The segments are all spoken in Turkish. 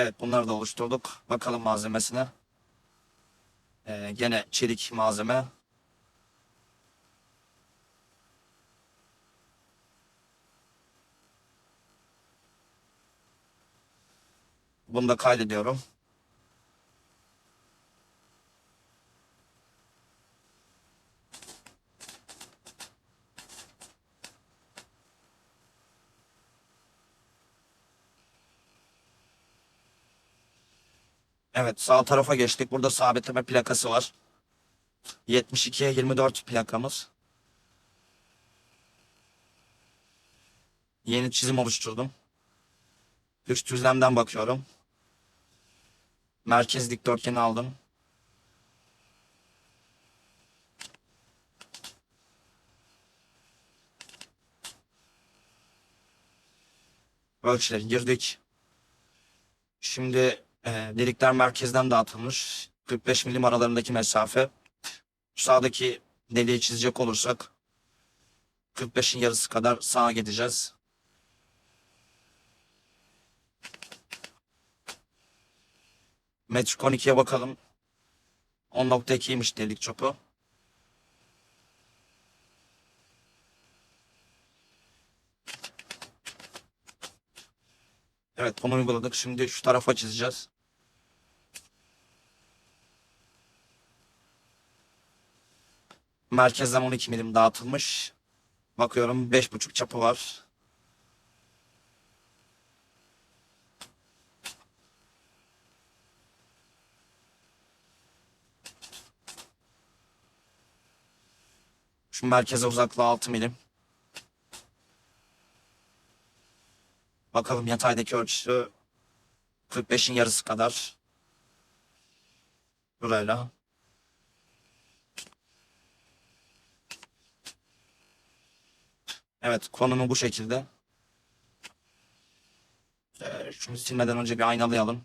Evet bunları da oluşturduk. Bakalım malzemesine. Ee, gene çelik malzeme. Bunu da kaydediyorum. Evet sağ tarafa geçtik. Burada sabitleme plakası var. 72'ye 24 plakamız. Yeni çizim oluşturdum. Üst düzlemden bakıyorum. Merkez dikdörtgeni aldım. Ölçüleri girdik. Şimdi e, delikler merkezden dağıtılmış. 45 milim aralarındaki mesafe. Sağdaki deliği çizecek olursak 45'in yarısı kadar sağa gideceğiz. Metrik 12'ye bakalım. 10.2'ymiş delik çapı. Evet bunu uyguladık. Şimdi şu tarafa çizeceğiz. Merkezden 12 milim dağıtılmış. Bakıyorum 5.5 çapı var. Şu merkeze uzaklığı 6 milim. Bakalım yataydaki ölçüsü 45'in yarısı kadar. Burayla. Evet konumu bu şekilde. Ee, şunu silmeden önce bir aynalayalım.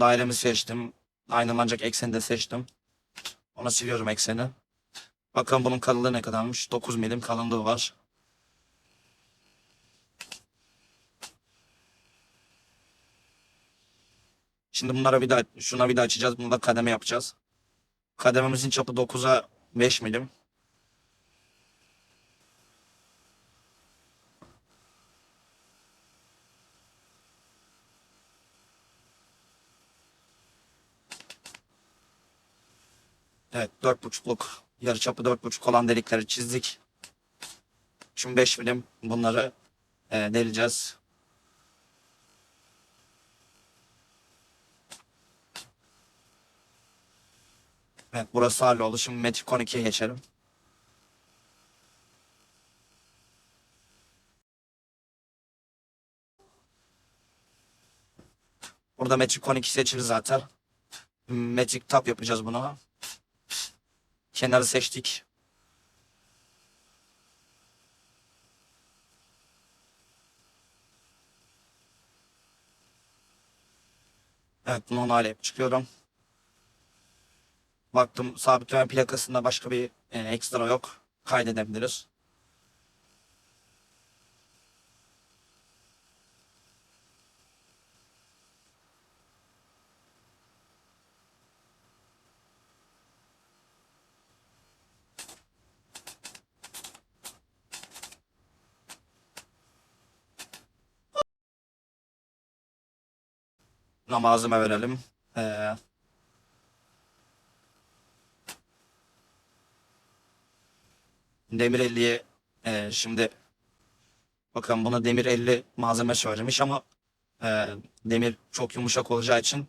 Dairemi seçtim. Aynalanacak ekseni de seçtim. Ona siliyorum ekseni. Bakın bunun kalınlığı ne kadarmış? 9 milim kalınlığı var. Şimdi bunlara daha şuna daha açacağız. Bunu da kademe yapacağız. Kadememizin çapı 9'a 5 milim. Evet dört buçukluk yarı çapı dört buçuk olan delikleri çizdik. Şimdi 5 milim bunları e, deleceğiz. Evet burası halloldu. Şimdi metrik 12'ye geçelim. Burada metrik 12 seçili zaten. Metrik tap yapacağız buna. Kenarı seçtik. Evet bunu onaylayıp çıkıyorum. Baktım sabitleme plakasında başka bir e, ekstra yok. Kaydedebiliriz. Buna malzeme verelim. Ee, Demir 50'ye e, şimdi bakın buna demir 50 malzeme söylemiş ama e, demir çok yumuşak olacağı için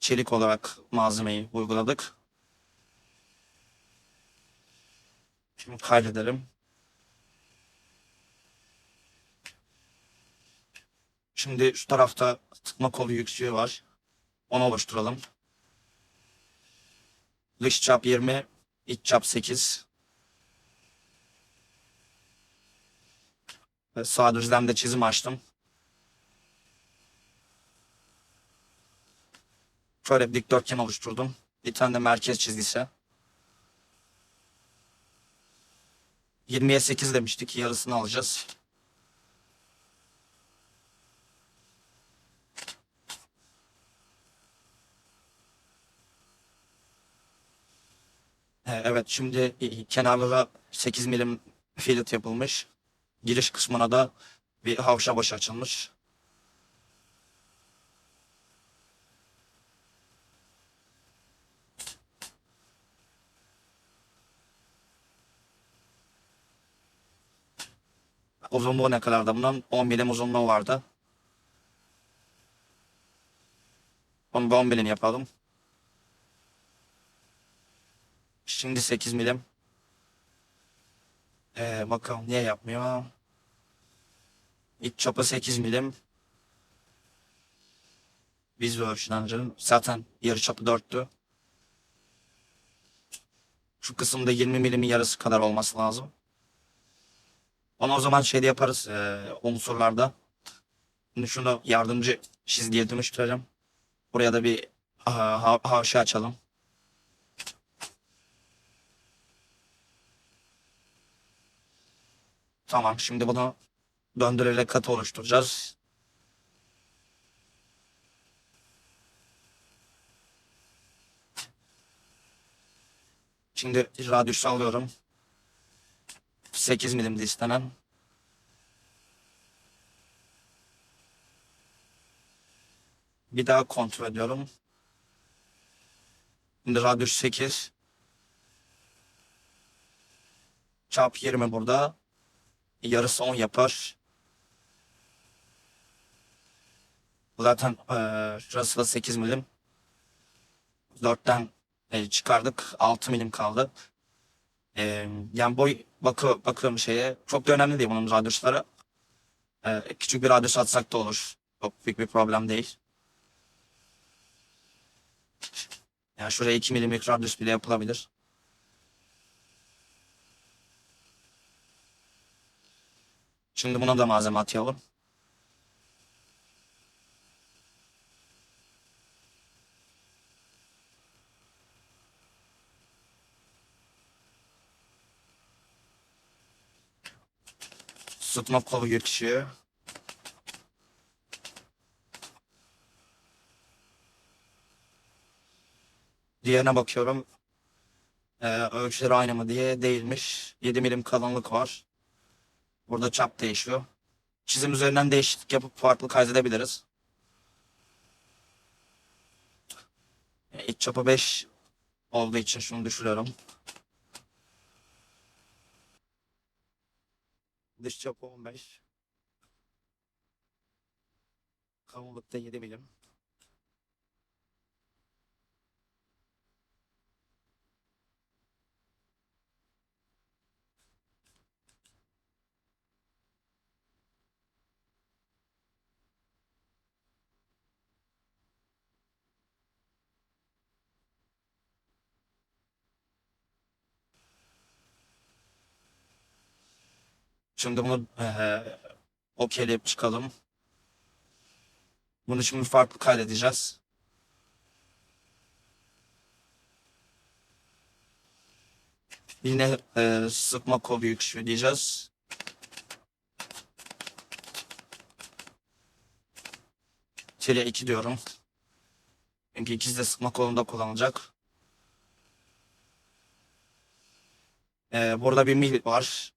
çelik olarak malzemeyi uyguladık. Şimdi kaydedelim. Şimdi şu tarafta tıkma kolu yüksüğü var. Onu oluşturalım. Dış çap 20, iç çap 8. Ve sağ düzlemde çizim açtım. Şöyle bir dikdörtgen oluşturdum. Bir tane de merkez çizgisi. 20'ye 8 demiştik. Yarısını alacağız. Ee, evet şimdi e, kenarlara 8 milim fillet yapılmış. Giriş kısmına da bir havşa başı açılmış. Uzunluğu ne kadardı bunun? 10 milim uzunluğu vardı. Onu da 10 milim yapalım. Şimdi 8 milim. Ee, bakalım niye yapmıyor? İç çapı 8 milim. Biz ölçülencinin zaten yarı çapı 4'tü. Şu kısımda 20 milimin yarısı kadar olması lazım. Onu o zaman şeyde yaparız e, unsurlarda. Şimdi şunu yardımcı çizgiye dönüştürelim. Buraya da bir ha, ha, açalım. Tamam şimdi bunu döndürerek katı oluşturacağız. Şimdi radyüsü alıyorum. 8 milimde istenen. Bir daha kontrol ediyorum. Şimdi radyüs 8. Çarpı 20 burada. Yarısı 10 yapar. Zaten eee şurası da 8 milim. 4'ten e, çıkardık. 6 milim kaldı. Eee, yani boy bakı, bakıyorum şeye. Çok da önemli değil bunun radyusları. Eee, küçük bir radyus atsak da olur. Çok büyük bir problem değil. Yani şuraya 2 milimlik radyus bile yapılabilir. Şimdi buna da malzeme atayalım. Sıtma kolu geçiyor. Diğerine bakıyorum. Ee, ölçüleri aynı mı diye değilmiş. 7 milim kalınlık var. Burada çap değişiyor. Çizim üzerinden değişiklik yapıp farklı kaydedebiliriz. İç çapı 5 olduğu için şunu düşürüyorum. Dış çapı 15. Kalınlıkta 7 milim. Şimdi bunu eee okeyleyip çıkalım. Bunu şimdi farklı kaydedeceğiz. Yine eee, sıkma kolu yükleyeceğiz. Tire 2 diyorum. Çünkü ikisi de sıkma kolunda kullanılacak. Eee, burada bir mil var.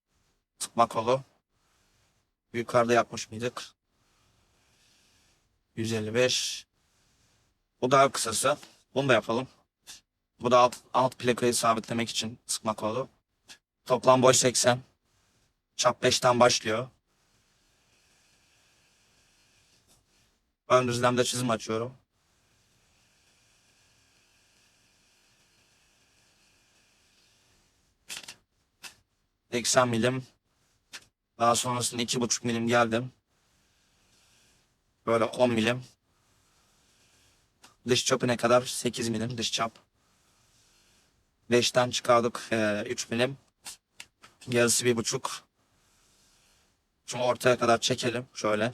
Sıkma kolu. Yukarıda yapmış mıydık? 155. Bu daha kısası. Bunu da yapalım. Bu da alt, alt plakayı sabitlemek için sıkma kolu. Toplam boy 80. Çap 5'ten başlıyor. Ön düzlemde çizim açıyorum. ...80 milim. Daha sonrasında 2,5 milim geldim. Böyle 10 milim. Dış çapı ne kadar? 8 milim dış çap. 5'ten çıkardık e, 3 milim. Yarısı bir buçuk. Şimdi ortaya kadar çekelim şöyle.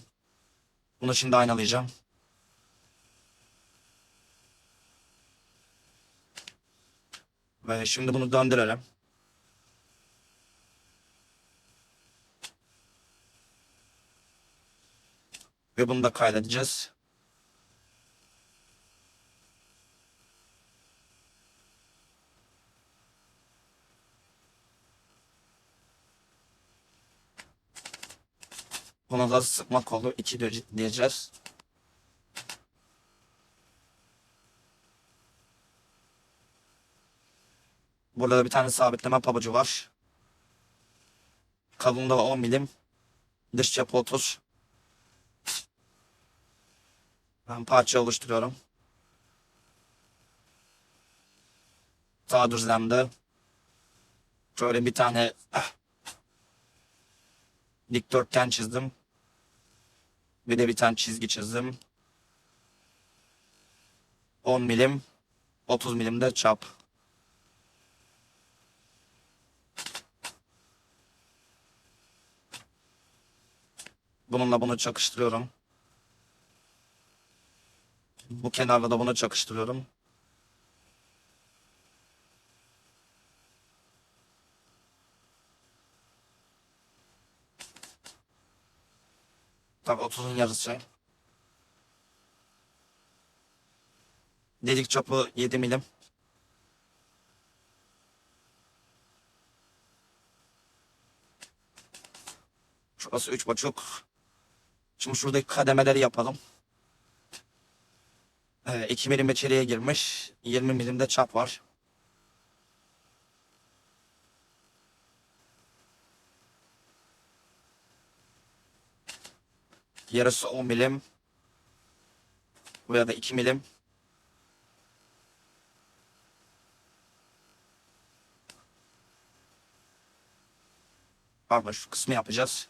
Bunu şimdi aynalayacağım. Ve şimdi bunu döndürelim. Ve bunu da kaydedeceğiz. Buna da sıkma kolu iki 2 diyeceğiz. Burada da bir tane sabitleme pabucu var. Kalınlığı 10 milim. Dış yapı 30. Ben parça oluşturuyorum. Sağ düzlemde şöyle bir tane ah, dikdörtgen çizdim. Bir de bir tane çizgi çizdim. 10 milim 30 milim de çap. Bununla bunu çakıştırıyorum. Bu kenarla da bunu çakıştırıyorum. Tabii 30'un yarısı. Delik çapı 7 milim. Şurası üç buçuk. Şimdi şuradaki kademeleri yapalım. Ee, 2 milim içeriye girmiş. 20 milimde çap var. Yarısı 10 milim. Buraya da 2 milim. Pardon şu kısmı yapacağız.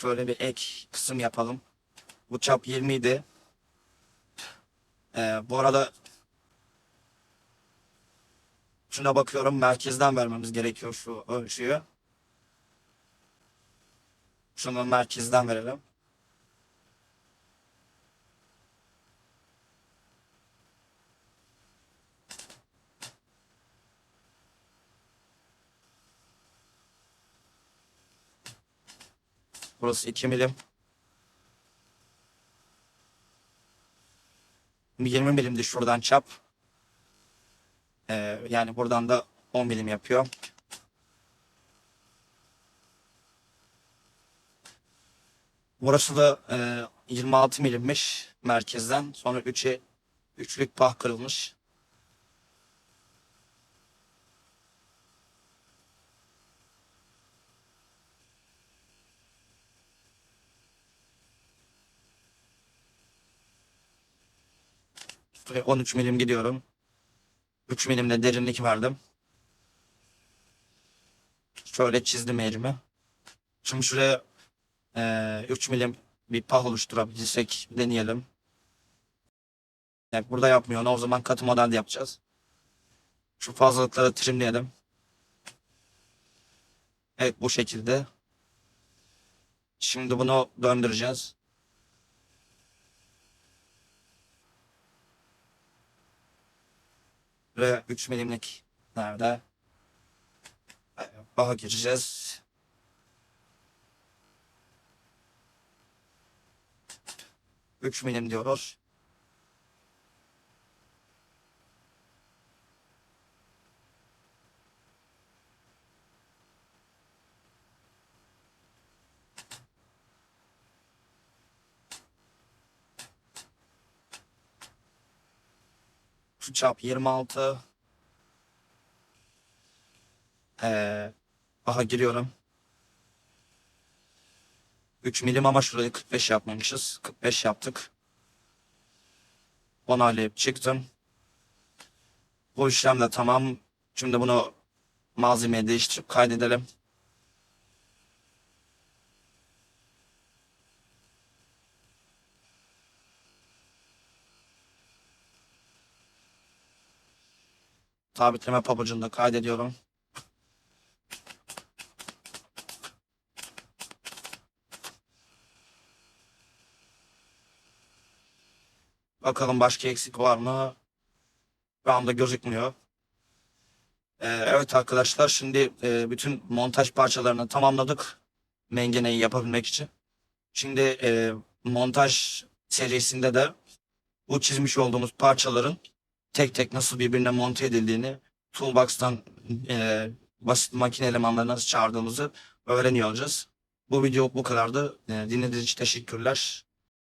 Şöyle bir ek kısım yapalım. Bu çap 20 idi. Ee, bu arada şuna bakıyorum merkezden vermemiz gerekiyor şu ölçüyü. Şunu merkezden verelim. Burası 2 milim. 20 milimdi şuradan çap. Ee, yani buradan da 10 milim yapıyor. Burası da e, 26 milimmiş merkezden. Sonra 3'e üçlük pah kırılmış. Ve 13 milim gidiyorum. 3 milimde derinlik verdim. Şöyle çizdim elimi. Şimdi şuraya eee 3 milim bir pah oluşturabilirsek deneyelim. Yani burada yapmıyor. O zaman katı model yapacağız. Şu fazlalıkları trimleyelim. Evet bu şekilde. Şimdi bunu döndüreceğiz. Ve 3 milimlik nerede? Baha gireceğiz. Üç milim diyoruz. Şu çap 26. Ee, aha giriyorum. 3 milim ama şurayı 45 yapmamışız. 45 yaptık. Onaylayıp çıktım. Bu işlem de tamam. Şimdi bunu malzemeye değiştirip kaydedelim. Sabitleme pabucunu da kaydediyorum. Bakalım başka eksik var mı? Şu anda gözükmüyor. Ee, evet arkadaşlar şimdi e, bütün montaj parçalarını tamamladık. Mengeneyi yapabilmek için. Şimdi e, montaj serisinde de bu çizmiş olduğumuz parçaların tek tek nasıl birbirine monte edildiğini Toolbox'tan e, basit makine elemanlarını nasıl çağırdığımızı öğreniyor olacağız. Bu video bu kadardı. E, dinlediğiniz için teşekkürler.